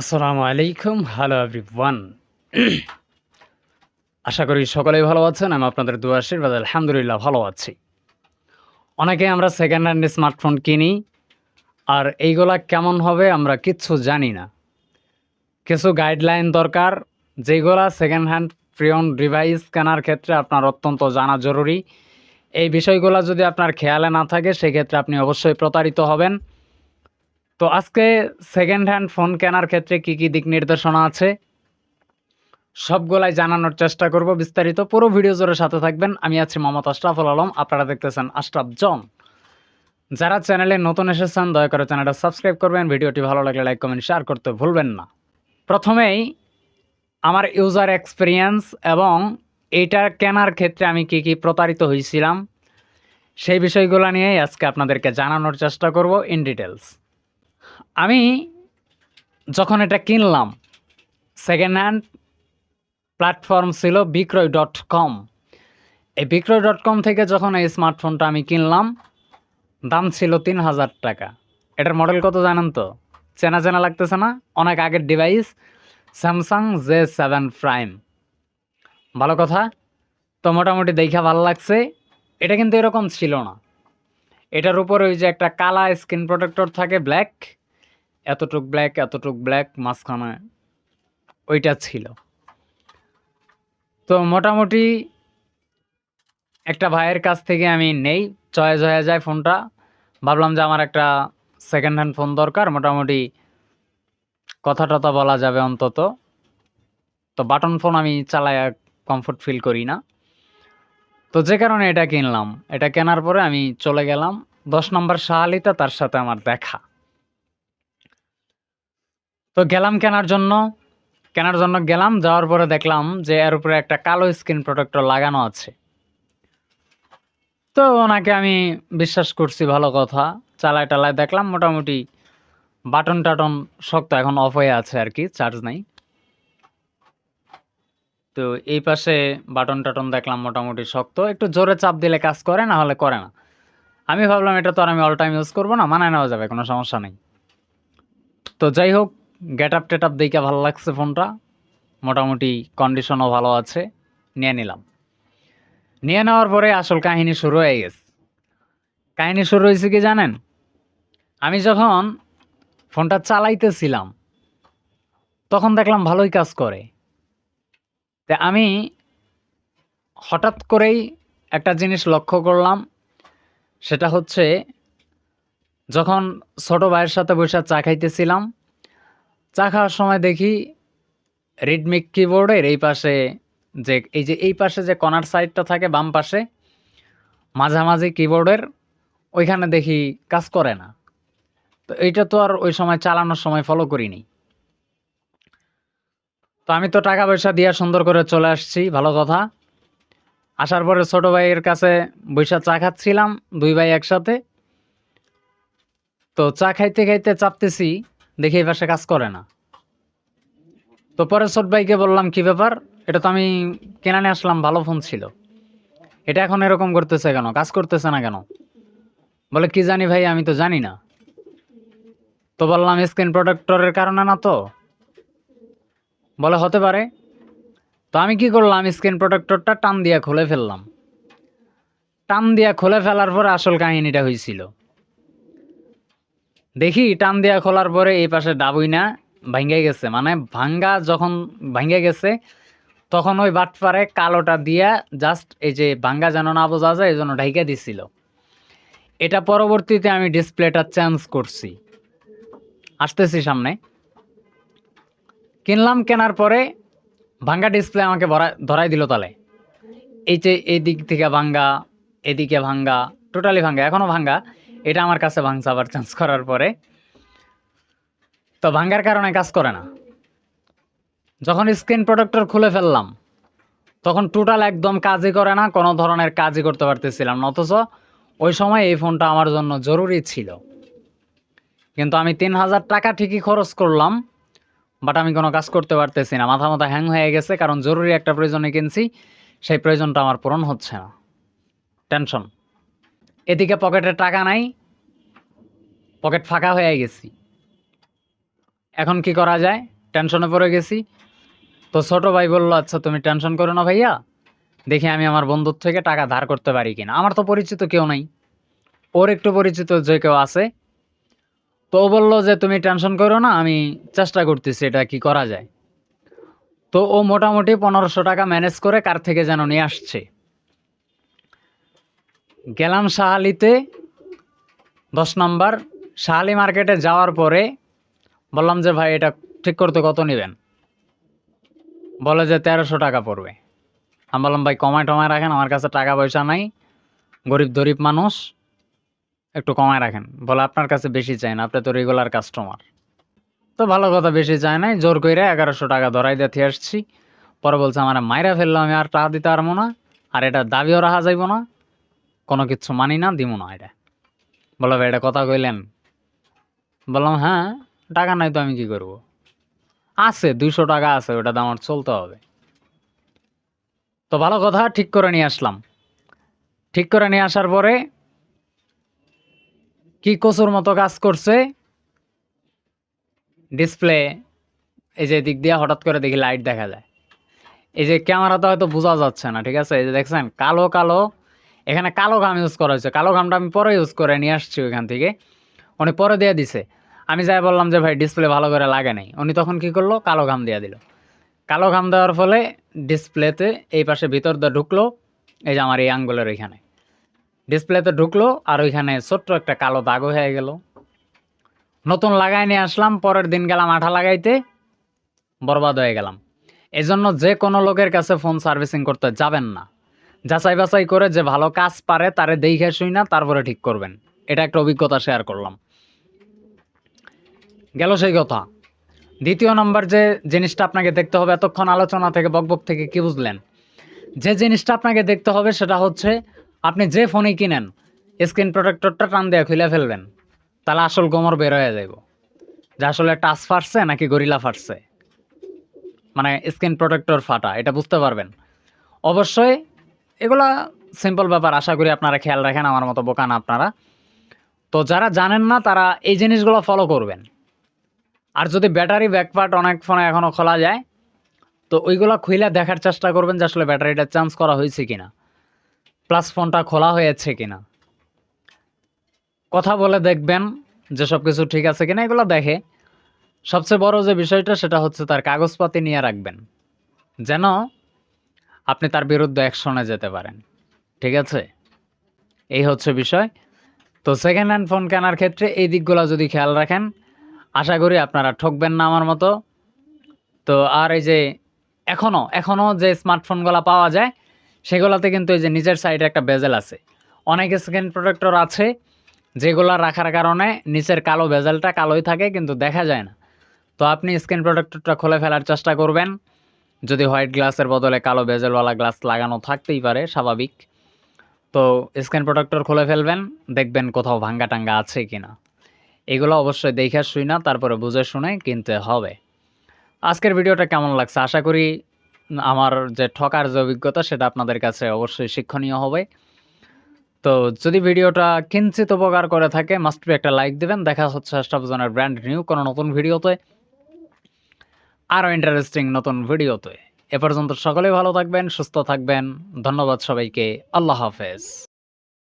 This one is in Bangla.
আসসালামু আলাইকুম, হ্যালো এভরিওয়ান। আশা করি সকলেই ভালো আছেন, আমি আপনাদের দু আশীর্বাদ আলহামদুলিল্লাহ ভালো আছি। অনেকে আমরা সেকেন্ড হ্যান্ড স্মার্টফোন কিনি, আর এইগুলা কেমন হবে আমরা কিচ্ছু জানি না। কিছু গাইডলাইন দরকার যেগুলা সেকেন্ড হ্যান্ড প্রিয়ন ডিভাইস কেনার ক্ষেত্রে আপনার অত্যন্ত জানা জরুরি। এই বিষয়গুলো যদি আপনার খেয়ালে না থাকে, সেক্ষেত্রে আপনি অবশ্যই প্রতারিত হবেন। তো আজকে সেকেন্ড হ্যান্ড ফোন কেনার ক্ষেত্রে কি কি দিক নির্দেশনা আছে? সবগুলাই জানানোর চেষ্টা করব বিস্তারিত। পুরো ভিডিও জোরে সাথে থাকবেন। আমি আছি মোহাম্মদ আশরাফুল আলম। আপনারা দেখতেছেন আশরাফ জন। যারা চ্যানেলে নতুন এসেছেন, দয়া করে চ্যানেলটা সাবস্ক্রাইব করবেন। ভিডিওটি ভালো লাগলে লাইক কমেন্ট শেয়ার করতে ভুলবেন না। প্রথমেই, আমার ইউজার এক্সপিরিয়েন্স এবং এইটা কেনার ক্ষেত্রে আমি কি কি প্রতারিত হয়েছিলাম, সেই বিষয়গুলো নিয়েই আজকে আপনাদেরকে জানানোর চেষ্টা করব ইন ডিটেলস আমি যখন এটা কিনলাম সেকেন্ড হ্যান্ড প্ল্যাটফর্ম ছিল বিক্রয় ডট কম এই বিক্রয় ডট কম থেকে যখন এই স্মার্টফোনটা আমি কিনলাম, দাম ছিল তিন হাজার টাকা। এটার মডেল কত জানেন তো? চেনা চেনা লাগতেছে না? অনেক আগের device Samsung J seven prime ভালো কথা? তো মোটামুটি দেখা ভালো লাগছে। এটা কিন্তু এরকম ছিল না। এটার উপর ওই যে একটা কালা স্ক্রিন প্রোটেক্টর থাকে ব্ল্যাক এতটুক ব্ল্যাক এতটুক ব্ল্যাক মাঝখানে ওইটা ছিল। তো মোটামুটি একটা ভাইয়ের কাছ থেকে আমি নেই। চয়েস হয়ে যায় ফোনটা। ভাবলাম যে আমার একটা সেকেন্ড হ্যান্ড ফোন দরকার। মোটামুটি কথা টথা বলা যাবে অন্তত। তো বাটন ফোন আমি চালায় কমফোর্ট ফিল করি না। তো যে কারণে এটা কিনলাম। এটা কেনার পরে আমি চলে গেলাম। দশ নম্বর শাহালিতা তার সাথে আমার দেখা। তো গেলাম কেনার জন্য। কেনার জন্য গেলাম, যাওয়ার পরে দেখলাম যে এর উপরে একটা কালো স্ক্রিন প্রোটেক্টর লাগানো আছে। তো ওনাকে আমি বিশ্বাস করছি, ভালো কথা। চালায় টালায় দেখলাম, মোটামুটি বাটন টাটন শক্ত এখন অফ হয়ে আছে আর কি চার্জ নাই। তো এই পাশে বাটন টাটন দেখলাম, মোটামুটি শক্ত। একটু জোরে চাপ দিলে কাজ করে, না হলে করে না। আমি ভাবলাম, এটা তো আর আমি অল টাইম ইউজ করব না, মানায় নেওয়া যাবে, কোনো সমস্যা নেই। তো যাই হোক গেট আপ টেট আপ দেখে ভালো লাগছে ফোনটা। মোটামুটি কন্ডিশনও ভালো আছে। নিয়ে নিলাম। নিয়ে নেওয়ার পরে আসল কাহিনী শুরু হয়ে গেছে। কাহিনী শুরু হয়েছে কি জানেন? আমি যখন ফোনটা চালাইতেছিলাম, তখন দেখলাম ভালোই কাজ করে। তা আমি হঠাৎ করেই একটা জিনিস লক্ষ্য করলাম, সেটা হচ্ছে, যখন ছোট ভাইয়ের সাথে বসে চা খাইতেছিলাম চা খাওয়ার সময় দেখি রিডমিক কিবোর্ডের এই পাশে যে, এই যে, এই পাশে যে কর্নার সাইডটা থাকে বাম পাশে, মাঝামাঝি কিবোর্ডের ওইখানে দেখি কাজ করে না। তো এইটা তো আর ওই সময় চালানোর সময় ফলো করিনি। তো আমি তো টাকা পয়সা দিয়ে সুন্দর করে চলে আসছি, ভালো কথা। আসার পরে ছোট ভাইয়ের কাছে বৈশা চা খাচ্ছিলাম, দুই ভাই একসাথে। তো চা খাইতে খাইতে চাপতেছি দেখি এই পাশে কাজ করে না। তো পরে ছোট ভাইকে বললাম, কি ব্যাপার? এটা তো আমি কেনা নিয়ে আসলাম, ভালো ফোন ছিল। এটা এখন এরকম করতেছে কেন? কাজ করতেছে না কেন? বলে, কি জানি ভাই, আমি তো জানি না। তো বললাম স্ক্রিন প্রোটেক্টরের কারণে না তো? বলে, হতে পারে। তো আমি কি করলাম স্ক্রিন প্রোটেক্টরটা টান দিয়া খুলে ফেললাম। টান দিয়া খুলে ফেলার পর আসল কাহিনীটা হয়েছিল দেখি টান দিয়া খোলার পরে এই পাশে ডাবুই না ভাঙ্গে গেছে। মানে ভাঙ্গা যখন ভাঙ্গে গেছে, তখন ওই বাটপারে কালোটা দিয়া জাস্ট এই যে ভাঙ্গা যেন না বোঝা যায়, এই জন্য ঢাইকা দিছিল। এটা পরবর্তীতে আমি ডিসপ্লেটা চেঞ্জ করছি। আসতেছি সামনে। কিনলাম, কেনার পরে ভাঙ্গা ডিসপ্লে আমাকে ধরাই দিল তালে। এই যে এই দিক থেকে ভাঙ্গা, এদিকে ভাঙ্গা টোটালি ভাঙ্গা এখনও ভাঙ্গা। এটা আমার কাছে ভাঙছে আবার চেঞ্জ করার পরে। তো ভাঙ্গার কারণে কাজ করে না। যখন স্ক্রিন প্রোটেক্টর খুলে ফেললাম, তখন টোটাল একদম কাজই করে না, কোনো ধরনের কাজই করতে পারতেছিলাম না। অথচ ওই সময় এই ফোনটা আমার জন্য জরুরি ছিল। কিন্তু আমি তিন হাজার টাকা ঠিকই খরচ করলাম বাট আমি কোনো কাজ করতে পারতেছি না। মাথা মাথা হ্যাং হয়ে গেছে, কারণ জরুরি একটা প্রয়োজনে কিনছি, সেই প্রয়োজনটা আমার পূরণ হচ্ছে না। টেনশন এদিকে পকেটে টাকা নাই, পকেট ফাঁকা হয়ে গেছি। এখন কি করা যায়? টেনশনে পড়ে গেছি। তো ছোট ভাই বলল আচ্ছা তুমি টেনশন করো না ভাইয়া। দেখি আমি আমার বন্ধুর থেকে টাকা ধার করতে পারি কিনা। আমার তো পরিচিত কেউ নাই। ওর একটু পরিচিত যে কেউ আছে। তো ও বলল যে, তুমি টেনশন করো না, আমি চেষ্টা করতেছি এটা কি করা যায়। তো ও মোটামুটি পনেরোশো টাকা ম্যানেজ করে কার থেকে যেন নিয়ে আসছে। গেলাম শাহালিতে, দশ নম্বর, শাহালি মার্কেটে যাওয়ার পরে বললাম যে, ভাই, এটা ঠিক করতে কত নেবেন? বলে যে, তেরোশো টাকা পড়বে। আমি বললাম, ভাই, কমায় টমায় রাখেন, আমার কাছে টাকা পয়সা নাই, গরিব দরিব মানুষ, একটু কমায় রাখেন। বলে, আপনার কাছে বেশি চাই না, আপনি তো রেগুলার কাস্টমার তো ভালো কথা, বেশি চাই নাই, জোর করে এগারোশো টাকা ধরাই দিয়ে আসছি। পরে বলছে, আমার মাইরা ফেলল, আমি আর টাকা দিতে পারব না, আর এটা দাবিও রাখা যাইব না। কোনো কিছু মানি না দিব না এটা। বলো ভাই এটা কথা কইলেন? বললাম হ্যাঁ টাকা নাই তো আমি কি করব? আছে, দুইশো টাকা আছে, ওটা তো আমার চলতে হবে। তো ভালো কথা, ঠিক করে নিয়ে আসলাম। ঠিক করে নিয়ে আসার পরে কি কচুর মতো কাজ করছে? ডিসপ্লে, এই যে দিক দিয়ে হঠাৎ করে দেখি লাইট দেখা যায়। এই যে ক্যামেরাতে হয়তো বোঝা যাচ্ছে না, ঠিক আছে? এই যে দেখছেন, কালো কালো এখানে কালো ঘাম ইউজ করা হয়েছে। কালো ঘামটা আমি পরে ইউজ করে নিয়ে আসছি ওইখান থেকে। উনি পরে দিয়ে দিছে। আমি যাই বললাম যে, ভাই ডিসপ্লে ভালো করে লাগে নাই। উনি তখন কি করল? কালো ঘাম দিয়ে দিল। কালো ঘাম দেওয়ার ফলে ডিসপ্লেতে এই পাশে ভিতর দিয়ে ঢুকলো এই যে আমার এই আঙ্গুলের ওইখানে। ডিসপ্লেতে ঢুকলো আর ওইখানে ছোট্ট একটা কালো দাগও হয়ে গেল। নতুন লাগাই নিয়ে আসলাম, পরের দিন গেলাম আঠা লাগাইতে, বরবাদ হয়ে গেলাম। এই জন্য যে কোনো লোকের কাছে ফোন সার্ভিসিং করতে যাবেন না। যাচাই বাছাই করে যে ভালো কাজ পারে, তারে দেখে শুই না, তারপরে ঠিক করবেন। এটা একটা অভিজ্ঞতা শেয়ার করলাম। গেল সেই কথা। দ্বিতীয় নম্বর যে জিনিসটা আপনাকে দেখতে হবে এতক্ষণ আলোচনা থেকে, বকবক থেকে, কি বুঝলেন? যে জিনিসটা আপনাকে দেখতে হবে সেটা হচ্ছে, আপনি যে ফোনই কিনেন স্ক্রিন প্রোটেক্টরটা টান দিয়ে খুলে ফেলবেন। তাহলে আসল গোমর বের হয়ে যাইব। যে আসলে টাচ ফাটছে নাকি গরিলা ফাটছে? মানে স্ক্রিন প্রোটেক্টর ফাটা, এটা বুঝতে পারবেন। অবশ্যই এগুলা সিম্পল ব্যাপার, আশা করি আপনারা খেয়াল রাখেন, আমার মতো বোকা না আপনারা। তো যারা জানেন না, তারা এই জিনিসগুলো ফলো করবেন। আর যদি ব্যাটারি ব্যাকপার্ট অনেক ফোনে এখনও খোলা যায়, তো ওইগুলো খুইলে দেখার চেষ্টা করবেন যে আসলে ব্যাটারিটা চেঞ্জ করা হয়েছে কিনা। প্লাস ফোনটা খোলা হয়েছে কিনা। কথা বলে দেখবেন যে সব কিছু ঠিক আছে কিনা, এগুলো দেখে। সবচেয়ে বড় যে বিষয়টা, সেটা হচ্ছে তার কাগজপাতি নিয়ে রাখবেন। যেন আপনি তার বিরুদ্ধে অ্যাকশনে যেতে পারেন। ঠিক আছে? এই হচ্ছে বিষয়। তো সেকেন্ড হ্যান্ড ফোন কেনার ক্ষেত্রে এই দিকগুলো যদি খেয়াল রাখেন, আশা করি আপনারা ঠকবেন না আমার মতো। তো আর এই যে এখনও এখনও যে স্মার্টফোনগুলো পাওয়া যায়, সেগুলোতে কিন্তু এই যে নিচের সাইডে একটা বেজেল আছে। অনেক স্ক্রিন প্রোটেক্টর আছে, যেগুলো রাখার কারণে নিচের কালো বেজেলটা কালোই থাকে, কিন্তু দেখা যায় না। তো আপনি স্ক্রিন প্রোটেক্টরটা খুলে ফেলার চেষ্টা করবেন। যদি হোয়াইট গ্লাসের বদলে কালো বেজেলওয়ালা গ্লাস লাগানো থাকতেই পারে, স্বাভাবিক। তো স্ক্রিন প্রোটেক্টর খুলে ফেলবেন, দেখবেন কোথাও ভাঙ্গা টাঙ্গা আছে কি না এগুলো অবশ্যই দেখে শুই না, তারপরে বুঝে শুনে কিনতে হবে। আজকের ভিডিওটা কেমন লাগছে? আশা করি আমার যে ঠকার যে অভিজ্ঞতা, সেটা আপনাদের কাছে অবশ্যই শিক্ষণীয় হবে। তো যদি ভিডিওটা কিঞ্চিত উপকার করে থাকে মাস্ট একটা লাইক দেবেন। দেখা হচ্ছে স্টাফজনের ব্র্যান্ড নিউ কোনো নতুন ভিডিওতে। আরও ইন্টারেস্টিং নতুন ভিডিওতে। এ পর্যন্ত সকলেই ভালো থাকবেন, সুস্থ থাকবেন। ধন্যবাদ সবাইকে। আল্লাহ হাফেজ।